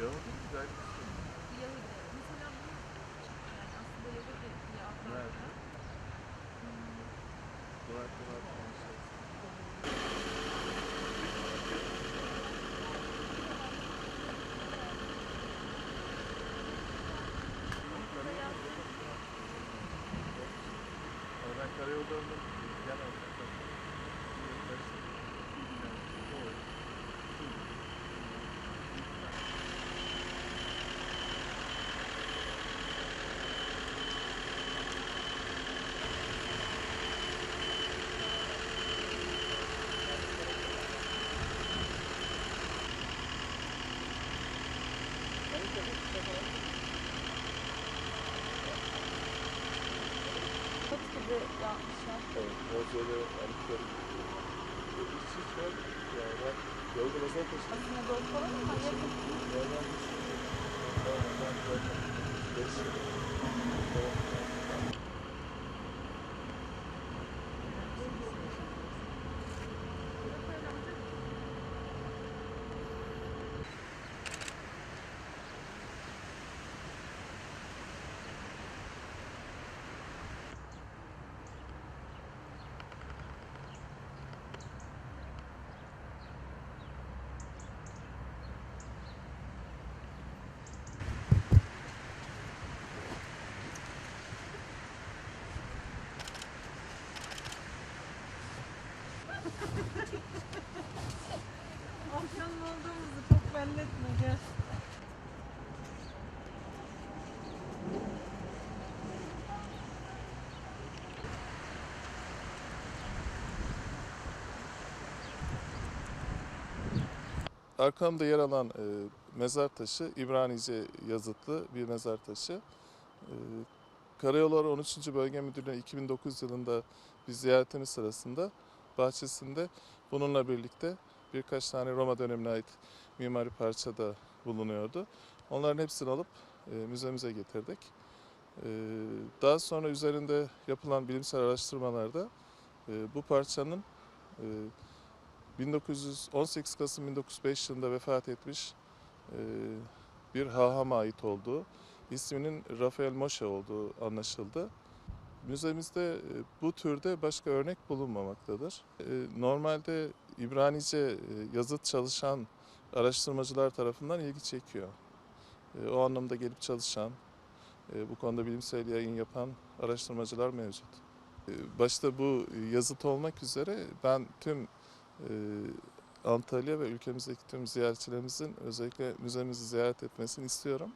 Yoga çok güzel bir şey. Yahudi. Mesela bu yani aslında yoga terapiye atlarken. Evet. Hmm. Kolay kolay konuşuyoruz. Ben karayollarında Kot gibi yapmışlar. Evet, alıkları hiç hiç görmedik yani. Ben yolda mesela taşıdım. Aslında doğru falan ama yakın. Afyonlu olduğumuzu çok belli etme gel. Arkamda yer alan e, mezar taşı İbranice yazıtlı bir mezar taşı. E, Karayolları 13. Bölge Müdürlüğü 2009 yılında bir ziyaretimiz sırasında bahçesinde bununla birlikte birkaç tane Roma dönemine ait mimari parça da bulunuyordu. Onların hepsini alıp e, müzemize getirdik. E, daha sonra üzerinde yapılan bilimsel araştırmalarda e, bu parçanın e, 1918 Kasım 1905 yılında vefat etmiş e, bir hahama ait olduğu, isminin Rafael Moshe olduğu anlaşıldı. Müzemizde e, bu türde başka örnek bulunmamaktadır. E, Normalde İbranice e, yazıt çalışan araştırmacılar tarafından ilgi çekiyor. E, O anlamda gelip çalışan, e, bu konuda bilimsel yayın yapan araştırmacılar mevcut. Başta bu yazıt olmak üzere ben tüm Antalya ve ülkemizdeki tüm ziyaretçilerimizin özellikle müzemizi ziyaret etmesini istiyorum.